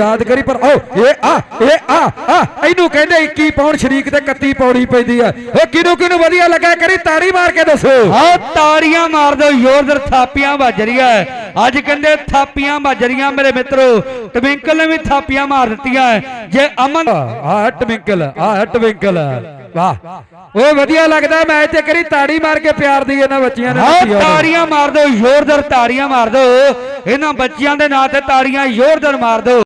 ਯਾਦ ਕਰੀ ਪਰ ਓ ਇਹ ਆ ਇਹ ਆ ਆ ਇਹਨੂੰ ਕਹਿੰਦੇ 21 ਪੌਂਡ ਸ਼ਰੀਕ ਤੇ 31 ਪੌੜੀ ਪੈਂਦੀ ਆ। ਉਹ ਕਿਨੂੰ ਕਿਨੂੰ ਵਧੀਆ ਲੱਗਾ ਕਰੀ ਤਾੜੀ ਮਾਰ ਕੇ ਦੱਸੋ। ਆਹ ਤਾੜੀਆਂ ਮਾਰ ਦਿਓ ਜ਼ੋਰਦਾਰ ਥਾਪੀਆਂ ਵੱਜ ਰਹੀਆਂ। ਅੱਜ ਕਹਿੰਦੇ ਥਾਪੀਆਂ ਵੱਜ ਰਹੀਆਂ ਮੇਰੇ ਮਿੱਤਰੋ। ਟਵਿੰਕਲ ਨੇ ਵੀ ਥਾਪੀਆਂ ਮਾਰ ਦਿੱਤੀਆਂ। ਜੇ ਅਮਨ ਆ ਟਵਿੰਕਲ ਆ ਟਵਿੰਕਲ। ਵਾਹ। ਉਹ ਵਧੀਆ ਲੱਗਦਾ ਮੈਚ ਤੇ ਕਰੀ ਤਾੜੀ ਮਾਰ ਕੇ ਪਿਆਰ ਦੀ ਇਹਨਾਂ ਬੱਚੀਆਂ ਨੇ ਉਹਨੂੰ। ਤਾੜੀਆਂ ਮਾਰ ਦਿਓ ਜ਼ੋਰਦਾਰ ਤਾੜੀਆਂ ਮਾਰ ਦਿਓ। ਇਹਨਾਂ ਬੱਚਿਆਂ ਦੇ ਨਾਂ ਤੇ ਤਾੜੀਆਂ ਜ਼ੋਰਦਾਰ ਮਾਰ ਦਿਓ।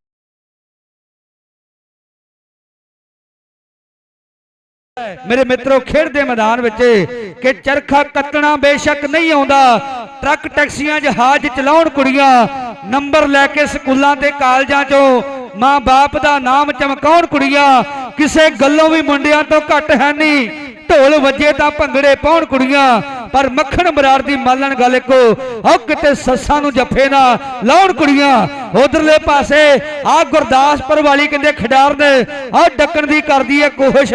ਮੇਰੇ ਮਿੱਤਰੋ, ਖੇਡ ਦੇ ਮੈਦਾਨ ਵਿੱਚ ਕਿ ਚਰਖਾ ਕੱਤਣਾ ਬੇਸ਼ੱਕ ਨਹੀਂ ਆਉਂਦਾ। ਟਰੱਕ ਟੈਕਸੀਆਂ ਜਹਾਜ਼ ਚਲਾਉਣ ਕੁੜੀਆਂ, ਨੰਬਰ ਲੈ ਕੇ ਸਕੂਲਾਂ ਤੇ ਕਾਲਜਾਂ 'ਚੋਂ ਮਾਂ-ਬਾਪ ਦਾ ਨਾਮ ਚਮਕਾਉਣ ਕੁੜੀਆਂ, ਕਿਸੇ ਗੱਲੋਂ ਵੀ ਮੁੰਡਿਆਂ ਤੋਂ ਘੱਟ ਹੈ ਨਹੀਂ। ਢੋਲ ਵੱਜੇ ਤਾਂ ਭੰਗੜੇ ਪਾਉਣ ਕੁੜੀਆਂ ਪਰ ਮੱਖਣ ਬਰਾੜ ਦੀ ਮਾਲਣ ਗੱਲ ਇੱਕੋ ਆਹ ਕਿਤੇ ਸੱਸਾਂ ਨੂੰ ਜੱਫੇ ਨਾ ਲਾਉਣ ਕੁੜੀਆਂ। ਉਧਰਲੇ ਪਾਸੇ ਆ ਗੁਰਦਾਸਪੁਰ ਵਾਲੀ ਕਹਿੰਦੇ ਖਿਡਾਰ ਨੇ ਆ ਡੱਕਣ ਦੀ ਕਰਦੀ ਹੈ ਕੋਸ਼ਿਸ਼।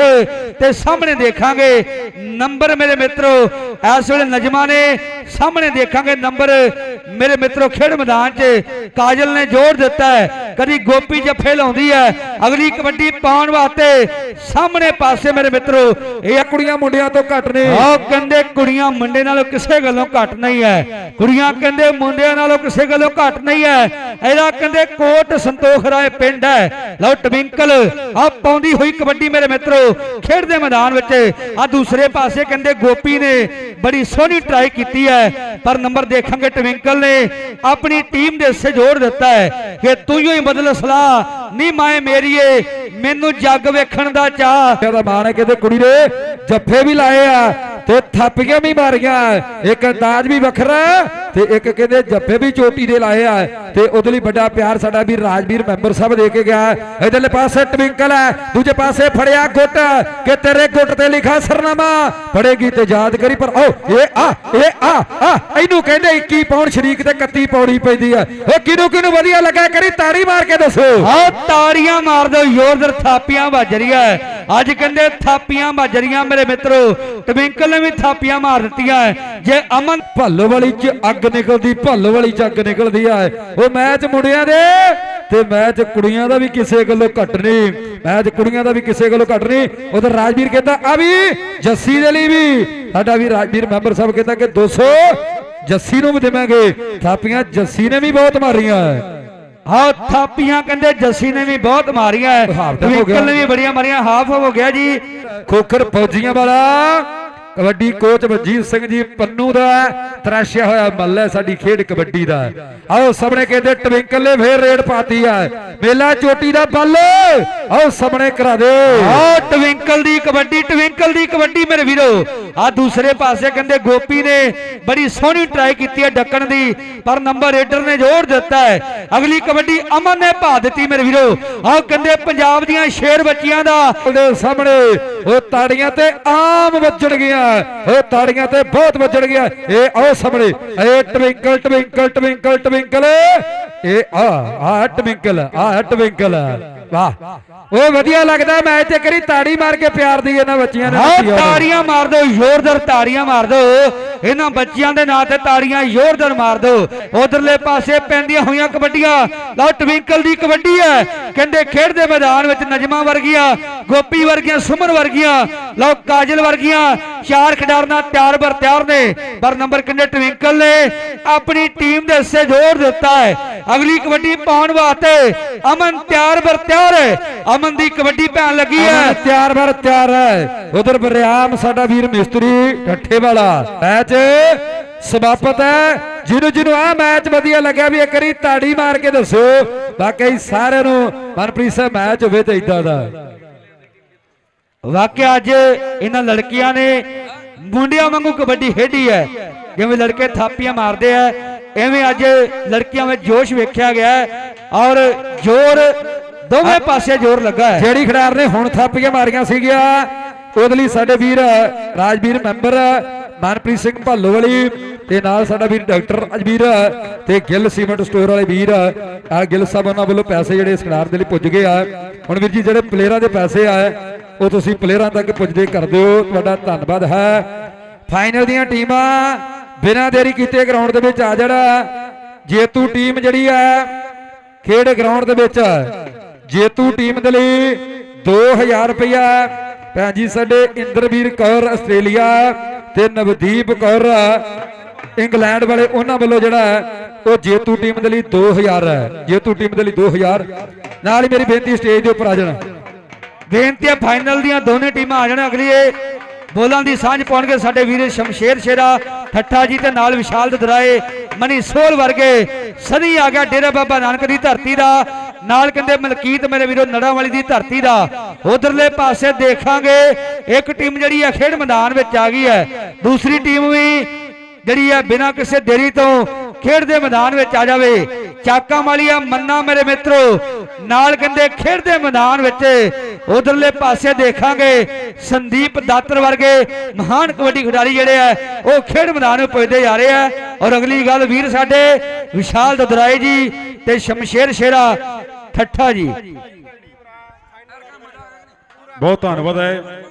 ਤੇ ਸਾਹਮਣੇ ਦੇਖਾਂਗੇ ਨੰਬਰ ਮੇਰੇ ਮਿੱਤਰੋ, ਇਸ ਵੇਲੇ ਨਜਮਾ ਨੇ ਸਾਹਮਣੇ ਦੇਖਾਂਗੇ ਨੰਬਰ ਮੇਰੇ ਮਿੱਤਰੋ ਖੇਡ ਮੈਦਾਨ 'ਚ ਕਾਜਲ ਨੇ ਜੋੜ ਦਿੱਤਾ ਹੈ। ਕਦੀ ਗੋਪੀ ਜੱਫੇ ਲਾਉਂਦੀ ਹੈ, ਅਗਲੀ ਕਬੱਡੀ ਪਾਉਣ ਵਾਸਤੇ ਸਾਹਮਣੇ ਪਾਸੇ ਮੇਰੇ ਮਿੱਤਰੋ, ਇਹ ਕੁੜੀਆਂ ਮੁੰਡਿਆਂ ਤੋਂ ਘੱਟ ਨੇ ਆਹ ਕਹਿੰਦੇ ਕੁੜੀਆਂ ਮੁੰਡੇ ਨਾਲੋਂ ਕਿਸੇ ਗੱਲੋਂ ਘੱਟ ਨਹੀਂ ਹੈ। ਕੁੜੀਆਂ ਕਹਿੰਦੇ ਮੁੰਡਿਆਂ ਨਾਲੋਂ ਕਿਸੇ ਗੱਲੋਂ ਘੱਟ ਨਹੀਂ ਹੈ। ਇਹਦਾ ਕਹਿੰਦੇ ਕੋਟ ਸੰਤੋਖ ਰਾਏ ਪਿੰਡ ਹੈ। ਲਓ ਟਵਿੰਕਲ ਆ ਪਾਉਂਦੀ ਹੋਈ ਕਬੱਡੀ ਮੇਰੇ ਮਿੱਤਰੋ ਖੇਡ ਦੇ ਮੈਦਾਨ ਵਿੱਚ। ਆ ਦੂਸਰੇ ਪਾਸੇ ਕਹਿੰਦੇ ਗੋਪੀ ਨੇ ਬੜੀ ਸੋਹਣੀ ਟਰਾਈ ਕੀਤੀ ਹੈ। ਪਰ ਨੰਬਰ ਦੇਖਾਂਗੇ ਟਵਿੰਕਲ ਨੇ। ਆਪਣੀ ਟੀਮ ਦੇ ਹਿੱਸੇ ਜੋੜ ਦਿੱਤਾ ਹੈ ਕਿ ਤੂੰ ਹੀ ਬਦਲ ਸਲਾਹ। ਨੀ ਮਾਏ ਮੇਰੀਏ, ਮੈਨੂੰ ਜੱਗ ਵੇਖਣ ਦਾ ਚਾਹ ਇਹਦਾ ਮਾਣ ਹੈ ਕਿਤੇ ਕੁੜੀ ਨੇ ਜੱਫੇ ਵੀ ਲਾਏ ਆ। ਤੇ ਥੱਪੀਆਂ ਵੀ ਮਾਰੀਆਂ ਇੱਕ ਅੰਦਾਜ਼ ਵੀ ਵੱਖਰਾ ਤੇ ਇੱਕ ਕਹਿੰਦੇ ਜੱਫੇ ਵੀ ਚੋਟੀ ਦੇ ਲਾਏ ਆ ਤੇ ਉਹਦੇ ਲਈ ਵੱਡਾ ਪਿਆਰ ਸਾਡਾ ਵੀਰ ਰਾਜਵੀਰ ਮੈਂਬਰ ਸਾਹਿਬ ਦੇ ਕੇ ਗਿਆ। ਇਧਰਲੇ ਪਾਸੇ ਟਵਿੰਕਲ ਹੈ, ਦੂਜੇ ਪਾਸੇ ਫੜਿਆ ਗੁੱਟ ਕਿ ਤੇਰੇ ਗੁੱਟ ਤੇ ਲਿਖਾ ਸਰਨਾਮਾ। ਫੜੇਗੀ ਤੇ ਯਾਦ ਕਰੀ, ਪਰ ਓ, ਇਹ ਆ ਇਹ ਆ ਆ, ਇਹਨੂੰ ਕਹਿੰਦੇ 21 ਪਾਉਣ ਸ਼ਰੀਕ ਤੇ 31 ਪੌੜੀ ਪੈਂਦੀ ਆ। ਉਹ ਕਿਨੂੰ ਕਿਨੂੰ ਵਧੀਆ ਲੱਗਾ? ਕਰੀ ਤਾੜੀ ਮਾਰ ਕੇ ਦੱਸੋ। ਆਹ ਤਾੜੀਆਂ ਮਾਰ ਦਿਓ, ਜ਼ੋਰਦਾਰ ਥਾਪੀਆਂ ਵੱਜ ਰਹੀਆਂ। ਅੱਜ ਕਹਿੰਦੇ ਥਾਪੀਆਂ ਮਾਜਰੀਆਂ ਮੇਰੇ ਮਿੱਤਰੋ, ਟਵਿੰਕਲ ਨੇ ਵੀ ਥਾਪੀਆਂ ਮਾਰ ਦਿੱਤੀਆਂ ਜੇ ਅਮਨ ਭੱਲੋ ਵਾਲੀ ਚ ਅੱਗ ਨਿਕਲਦੀ ਭੱਲੋ ਵਾਲੀ ਚ ਅੱਗ ਨਿਕਲਦੀ ਆ ਉਹ ਮੈਚ ਮੁੰਡਿਆਂ ਦੇ ਤੇ ਮੈਚ ਕੁੜੀਆਂ ਦਾ ਵੀ ਕਿਸੇ ਗੱਲੋਂ ਘੱਟ ਨਹੀਂ। ਮੈਚ ਕੁੜੀਆਂ ਦਾ ਵੀ ਕਿਸੇ ਗੱਲੋਂ ਘੱਟ ਨਹੀਂ। ਉਧਰ ਰਾਜਵੀਰ ਕਹਿੰਦਾ, ਆ ਵੀ ਜੱਸੀ ਦੇ ਲਈ ਵੀ। ਸਾਡਾ ਵੀ ਰਾਜਵੀਰ ਮੈਂਬਰ ਸਾਹਿਬ ਕਹਿੰਦਾ ਕਿ 200 ਜੱਸੀ ਨੂੰ ਵੀ ਦੇਵਾਂਗੇ। ਥਾਪੀਆਂ ਜੱਸੀ ਨੇ ਵੀ ਬਹੁਤ ਮਾਰੀਆਂ ਆਹ ਥਾਪੀਆਂ ਕਹਿੰਦੇ ਜੱਸੀ ਨੇ ਵੀ ਬਹੁਤ ਮਾਰੀਆਂ ਹੋ। ਗਿਆ। ਟਵਿੰਕਲ ਨੇ ਵੀ ਬੜੀਆਂ ਮਾਰੀਆਂ ਹਾਫ ਹੋ ਗਿਆ ਜੀ। ਖੋਖਰ ਫੌਜੀਆਂ ਵਾਲਾ। ਕਬੱਡੀ ਕੋਚ ਮਨਜੀਤ ਸਿੰਘ ਜੀ ਪੰਨੂ ਦਾ ਤਰਾਸ਼ਿਆ ਹੋਇਆ ਮੱਲ ਸਾਡੀ ਖੇਡ ਕਬੱਡੀ ਦਾ। ਆਓ ਸਾਹਮਣੇ ਕਹਿੰਦੇ ਟਵਿੰਕਲ ਨੇ ਫੇਰ ਰੇਡ ਪਾਤੀ ਆ। ਮੇਲਾ ਚੋਟੀ ਦਾ ਬੱਲ। ਆਓ ਸਾਹਮਣੇ ਕਰਾ ਦੇ। ਆਹ ਟਵਿੰਕਲ ਦੀ ਕਬੱਡੀ ਟਵਿੰਕਲ ਦੀ ਕਬੱਡੀ ਮੇਰੇ ਵੀਰੋ। ਆ ਦੂਸਰੇ ਪਾਸੇ ਕਹਿੰਦੇ ਗੋਪੀ ਨੇ ਬੜੀ ਸੋਹਣੀ ਟਰਾਈ ਕੀਤੀ ਹੈ ਡੱਕਣ ਦੀ ਪਰ ਨੰਬਰ ਰੇਡਰ ਨੇ ਜੋੜ ਦਿੱਤਾ ਹੈ। ਅਗਲੀ ਕਬੱਡੀ ਅਮਨ ਨੇ ਭਾ ਦਿੱਤੀ ਮੇਰੇ ਵੀਰੋ। ਆਹ ਕਹਿੰਦੇ ਪੰਜਾਬ ਦੀਆਂ ਸ਼ੇਰ ਬੱਚੀਆਂ ਦੇ ਸਾਹਮਣੇ ਉਹ ਤਾੜੀਆਂ ਤੇ ਆਮ ਵੱਜਣ ਗਿਆ ਉਹ ਤਾੜੀਆਂ ਤੇ ਬਹੁਤ ਵੱਜਣ ਗਿਆ ਇਹ ਆਓ ਸਾਹਮਣੇ। ਇਹ ਟਵਿੰਕਲ ਟਵਿੰਕਲ ਟਵਿੰਕਲ ਟਵਿੰਕਲ। ਇਹ ਆ ਆ ਟਵਿੰਕਲ ਆ ਟਵਿੰਕਲ। ਵਾਹ। ਉਹ ਵਧੀਆ ਲੱਗਦਾ ਮੈਚ ਤੇ ਕਰੀ ਤਾੜੀ ਮਾਰ ਕੇ ਪਿਆਰ ਦੀ ਇਹਨਾਂ ਬੱਚੀਆਂ ਨੇ। ਤਾੜੀਆਂ ਮਾਰ ਦਿਓ ਜ਼ੋਰਦਾਰ ਤਾੜੀਆਂ ਮਾਰ ਦਿਓ। ਇਹਨਾਂ ਬੱਚਿਆਂ ਦੇ ਨਾਂ ਤੇ ਤਾੜੀਆਂ ਜ਼ੋਰਦਾਰ ਮਾਰ ਦਿਓ। ਉਧਰਲੇ ਪਾਸੇ ਪੈਂਦੀਆਂ ਹੋਈਆਂ ਕਬੱਡੀਆਂ। ਲਓ, ਟਵਿੰਕਲ ਦੀ ਕਬੱਡੀ ਹੈ। ਕਹਿੰਦੇ ਖੇਡ ਦੇ ਮੈਦਾਨ ਵਿੱਚ ਨਜਮਾ ਵਰਗੀਆਂ, ਗੋਪੀ ਵਰਗੀਆਂ, ਸੁਮਨ ਵਰਗੀਆਂ, ਲਓ, ਕਾਜਲ ਵਰਗੀਆਂ, ਚਾਰ ਖਿਡਾਰਨਾ ਤਿਆਰ ਬਰ ਤਿਆਰ ਨੇ। ਪਰ ਨੰਬਰ ਕਿੰਨੇ? ਟਵਿੰਕਲ ਨੇ। ਆਪਣੀ ਟੀਮ ਦੇ ਹਿੱਸੇ ਜੋੜ ਦਿੱਤਾ ਹੈ। ਅਗਲੀ ਕਬੱਡੀ ਪਾਉਣ ਵਾਸਤੇ ਅਮਨ ਤਿਆਰ ਬਰ ਤਿਆਰ ਹੈ। ਅਮਨ ਦੀ ਕਬੱਡੀ ਪੈਣ ਲੱਗੀ ਹੈ। ਤਿਆਰ ਬਰ ਤਿਆਰ ਹੈ। ਉਧਰ ਬਰਿਆਮ, ਸਾਡਾ ਵੀਰ ਮਿਸਤਰੀ, ਠੱਠੇ ਵਾਲਾ। ਮੈਚ ਸਮਾਪਤ ਹੈ। ਜਿਹਨੂੰ ਜਿਹਨੂੰ ਆ ਮੈਚ ਵਧੀਆ ਲੱਗਿਆ ਵੀ ਇੱਕ ਵਾਰੀ ਤਾੜੀ ਮਾਰ ਕੇ ਦੱਸੋ ਬਾਕੀ ਸਾਰਿਆਂ ਨੂੰ ਮਨਪ੍ਰੀਤ ਸਾਹਿਬ ਮੈਚ ਹੋਵੇ ਤੇ ਇਦਾਂ ਦਾ। ਵਾਕਿਆ ਅੱਜ ਇਹਨਾਂ ਲੜਕੀਆਂ ਨੇ ਮੁੰਡਿਆਂ ਵਾਂਗੂ ਕਬੱਡੀ ਖੇਡੀ ਹੈ। ਜਿਵੇਂ ਲੜਕੇ ਥਾਪੀਆਂ ਮਾਰਦੇ ਆ ਐਵੇਂ ਅੱਜ ਲੜਕੀਆਂ ਵਿੱਚ ਜੋਸ਼ ਵੇਖਿਆ ਗਿਆ ਔਰ ਜ਼ੋਰ ਦੋਵੇਂ ਪਾਸੇ ਜ਼ੋਰ ਲੱਗਾ ਹੈ। ਜਿਹੜੀ ਖਿਡਾਰ ਨੇ ਹੁਣ ਥਾਪੀਆਂ ਮਾਰੀਆਂ ਸੀਗੀਆਂ ਉਹਦੇ ਲਈ ਸਾਡੇ ਵੀਰ ਰਾਜਵੀਰ ਮੈਂਬਰ ਮਨਪ੍ਰੀਤ ਸਿੰਘ ਭਾਲੋਵਾਲੀ ਤੇ ਨਾਲ ਸਾਡਾ ਵੀਰ ਡਾਕਟਰ ਅਜਵੀਰ ਤੇ ਗਿੱਲ ਸੀਮੈਂਟ ਸਟੋਰ ਵਾਲੇ ਵੀਰ ਆ ਗਿੱਲ ਸਾਹਿਬ ਉਹਨਾਂ ਵੱਲੋਂ ਪੈਸੇ ਜਿਹੜੇ ਇਸ ਦੇ ਲਈ ਪੁੱਜ ਗਏ ਆ। ਹੁਣ ਵੀਰ ਜੀ, ਜਿਹੜੇ ਪਲੇਅਰਾਂ ਦੇ ਪੈਸੇ ਆ, ਉਹ ਤੁਸੀਂ ਪਲੇਅਰਾਂ ਤੱਕ ਪੁੱਜਦੇ ਕਰ ਦਿਓ ਤੁਹਾਡਾ ਧੰਨਵਾਦ ਹੈ। ਫਾਈਨਲ ਦੀਆਂ ਟੀਮਾਂ ਬਿਨਾਂ ਦੇਰੀ ਕੀਤੇ ਗਰਾਊਂਡ ਦੇ ਵਿੱਚ ਆ ਜਾਣਾ। ਜੇਤੂ ਟੀਮ ਜਿਹੜੀ ਹੈ, ਖੇਡ ਗਰਾਊਂਡ ਦੇ ਵਿੱਚ ਜੇਤੂ ਟੀਮ ਦੇ ਲਈ 2000 ਰੁਪਇਆ ਭੈਣ ਜੀ, ਸਾਡੇ ਇੰਦਰਵੀਰ ਕੌਰ ਆਸਟ੍ਰੇਲੀਆ ਤੇ ਨਵਦੀਪ ਕੌਰ ਇੰਗਲੈਂਡ ਵਾਲੇ ਉਹਨਾਂ ਵੱਲੋਂ ਜਿਹੜਾ ਉਹ ਜੇਤੂ ਟੀਮ ਦੇ ਲਈ 2000 ਹੈ। ਜੇਤੂ ਟੀਮ ਦੇ ਲਈ 2000 ਨਾਲ ਹੀ ਮੇਰੀ ਬੇਨਤੀ ਸਟੇਜ ਦੇ ਉੱਪਰ ਆ ਜਾਣਾ। ਬੇਨਤੀ ਹੈ ਫਾਈਨਲ ਦੀਆਂ ਦੋਨੇ ਟੀਮਾਂ ਆ ਜਾਣ ਅਗਲੀ। ਬੋਲਾਂ ਦੀ ਸਾਂਝ ਪਾਉਣਗੇ ਸਾਡੇ ਵੀਰੇ ਸ਼ਮਸ਼ੇਰ ਸ਼ੇਰਾ, ਠੱਠਾ ਜੀ ਤੇ ਨਾਲ ਵਿਸ਼ਾਲ ਦਦਰਾਏ, ਮਨੀ ਸੋਲ ਵਰਗੇ ਸਨੀ ਆ ਗਿਆ ਡੇਰਾ ਬਾਬਾ ਨਾਨਕ ਦੀ ਧਰਤੀ ਦਾ। ਨਾਲ ਕਹਿੰਦੇ ਮਲਕੀਤ ਮੇਰੇ ਵੀਰੋ, ਨੜਾਂ ਵਾਲੀ ਦੀ ਧਰਤੀ ਦਾ। ਉਧਰਲੇ ਪਾਸੇ ਦੇਖਾਂਗੇ, ਇੱਕ ਟੀਮ ਜਿਹੜੀ ਹੈ ਖੇਡ ਮੈਦਾਨ ਵਿੱਚ ਆ ਗਈ ਹੈ। ਦੂਸਰੀ ਟੀਮ ਵੀ ਜਿਹੜੀ ਹੈ ਬਿਨਾਂ ਕਿਸੇ ਦੇਰੀ ਤੋਂ ਖੇਡ ਦੇ ਮੈਦਾਨ ਵਿੱਚ ਆ ਜਾਵੇ। ਚਾਕਾਂ ਵਾਲੀਆ ਮੰਨਾ ਮੇਰੇ ਮਿੱਤਰੋ, ਨਾਲ ਕਹਿੰਦੇ ਖੇਡ ਦੇ ਮੈਦਾਨ ਵਿੱਚ ਉਧਰਲੇ ਪਾਸੇ ਦੇਖਾਂਗੇ, ਸੰਦੀਪ ਦਾਤਰ ਵਰਗੇ ਮਹਾਨ ਕਬੱਡੀ ਖਿਡਾਰੀ ਜਿਹੜੇ ਆ ਉਹ ਖੇਡ ਮੈਦਾਨ ਵਿੱਚ ਪੁੱਜਦੇ ਜਾ ਰਹੇ ਆ ਔਰ ਅਗਲੀ ਗੱਲ ਵੀਰ ਸਾਡੇ, ਵਿਸ਼ਾਲ ਦਦਰਾਏ ਜੀ ਤੇ ਸ਼ਮਸ਼ੇਰ ਸ਼ੇਰਾ ਠੱਠਾ ਜੀ। ਬਹੁਤ ਧੰਨਵਾਦ ਹੈ।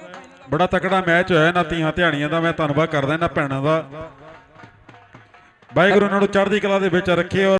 ਬੜਾ ਤਕੜਾ ਮੈਚ ਹੋਇਆ ਇਹਨਾਂ ਤੀਹਾਂ ਧਿਆਣੀਆਂ ਦਾ। ਮੈਂ ਧੰਨਵਾਦ ਕਰਦਾ ਇਹਨਾਂ ਭੈਣਾਂ ਦਾ। ਵਾਹਿਗੁਰੂ ਉਹਨਾਂ ਨੂੰ ਚੜ੍ਹਦੀ ਕਲਾ ਦੇ ਵਿੱਚ ਰੱਖੇ ਔਰ